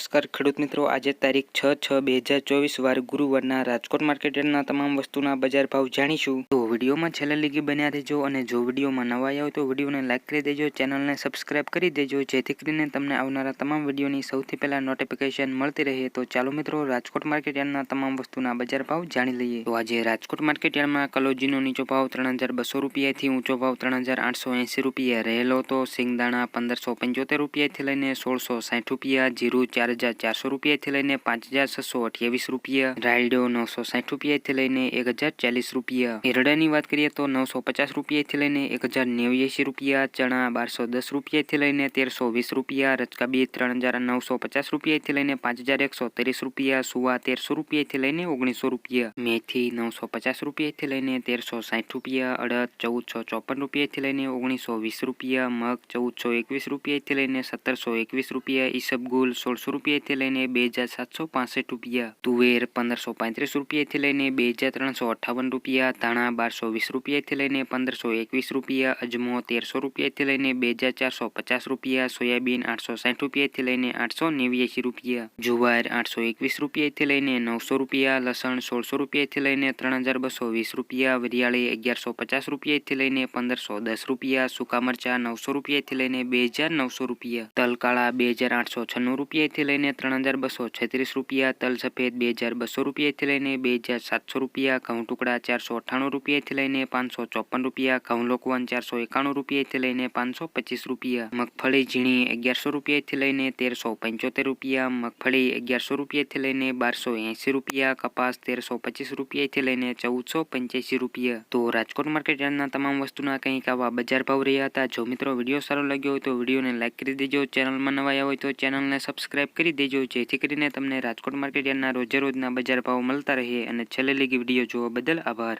નમસ્કાર ખેડૂત મિત્રો. આજે તારીખ છ છ બે હજાર ચોવીસ વાર ગુરુવારના રાજકોટ માર્કેટના તમામ વસ્તુના બજાર ભાવ જાણીશું. તો વિડીયોમાં છેલ્લે લીગી બન્યા રહેજો અને જો વિડીયોમાં નવા આવ્યો તો વિડીયોને લાઇક કરી દેજો, ચેનલને સબસ્ક્રાઇબ કરી દેજો, જેથી કરીને તમને આવનારા તમામ વિડીયોની સૌથી પહેલા નોટિફિકેશન મળતી રહે. તો ચાલો મિત્રો, રાજકોટ માર્કેટના તમામ વસ્તુના બજાર ભાવ જાણી લઈએ. તો આજે રાજકોટ માર્કેટયાર્ડમાં કલોજીનો નીચો ભાવ ત્રણ હજાર બસો રૂપિયાથી ઊંચો ભાવ ત્રણ હજાર આઠસો એંસી રૂપિયા રહેલો તો સિંગદાણા પંદરસો પંચોતેર રૂપિયાથી લઈને સોળસો સાઠ રૂપિયા, જીરું ચાર હજાર ચારસો રૂપિયાથી લઈને પાંચ હજાર છસો અઠ્યાવીસ રૂપિયા રાયડો નવસો સાઠ રૂપિયાથી લઈને એક હજાર ચાલીસ રૂપિયા એરડાની વાત કરીએ તો નવસો પચાસ રૂપિયાથી લઈને એક હજાર નેવ્યાસી રૂપિયા ચણા બારસો દસ રૂપિયાથી લઈને તેરસો વીસ રૂપિયા રચકા બી ત્રણ હજાર નવસો પચાસ રૂપિયાથી લઈને પાંચ હજાર એકસો ત્રીસ રૂપિયા સુવા તેરસો રૂપિયાથી લઈને ઓગણીસો રૂપિયા મેથી નવસો પચાસ રૂપિયાથી લઈને તેરસો સાઠ રૂપિયા અડદ ચૌદસો ચોપન રૂપિયાથી લઈને ઓગણીસો વીસ રૂપિયા મગ ચૌદસો એકવીસ રૂપિયાથી લઈને સત્તરસો એકવીસ રૂપિયા ઈસબગુલ સોળસો રૂપિયાથી લઈને બે હજાર સાતસો પાસઠ રૂપિયા તુવેર પંદરસો પાંત્રીસ રૂપિયાથી લઈને બે હજાર ત્રણસો અઠ્ઠાવન રૂપિયા ધાણા બારસો વીસ રૂપિયાથી લઈને પંદરસો એકવીસ રૂપિયા અજમો તેરસો રૂપિયાથી લઈને બે હજાર ચારસો પચાસ રૂપિયા સોયાબીન આઠસો સાઠ રૂપિયાથી લઈને આઠસો નેવ્યાસી રૂપિયા જુવાર આઠસો એકવીસ રૂપિયાથી લઈને નવસો રૂપિયા લસણ સોળસો રૂપિયાથી લઈને ત્રણ હજાર બસો વીસ રૂપિયા વરિયાળી અગિયારસો પચાસ રૂપિયાથી લઈને પંદરસો દસ રૂપિયા સૂકા મરચા નવસો રૂપિયાથી લઈને બે હજાર નવસો રૂપિયા તલકાળા બે હજાર આઠસો છન્નું રૂપિયાથી લઈને ત્રણ હજાર બસો છત્રીસ રૂપિયા, તલ સફેદ બે હજાર બસો રૂપિયાથી લઈને બે હજાર સાતસો રૂપિયા, ઘઉં ટુકડા ચારસો અઠ્ઠાણું રૂપિયાથી લઈને પાંચસો ચોપન રૂપિયા, ઘઉં લોકવન ચારસો એકાણું રૂપિયાથી લઈને પાંચસો પચીસ રૂપિયા, મગફળી ઝીણી અગિયારસો રૂપિયાથી લઈને તેરસો પંચોતેર રૂપિયા, મગફળી અગિયારસો રૂપિયાથી લઈને બારસો એંસી રૂપિયા, કપાસ તેરસો પચીસ રૂપિયાથી લઈને ચૌદસો પંચ્યાસી રૂપિયા. તો રાજકોટ માર્કેટ યાર્ડના તમામ વસ્તુના કંઈક આવા બજાર ભાવ રહ્યા હતા. જો મિત્રો વીડિયો સારો લાગ્યો હોય તો વિડીયોને લાઇક કરી દેજો. ચેનલમાં નવા આવ્યા હોય તો ચેનલને સબસ્ક્રાઇબ કરી દેજો, જેથી કરીને તમને રાજકોટ માર્કેટ યાર્ડના રોજે રોજના બજાર ભાવ મળતા રહે અને છેલ્લે લીગી વીડિયો જોવા બદલ આભાર.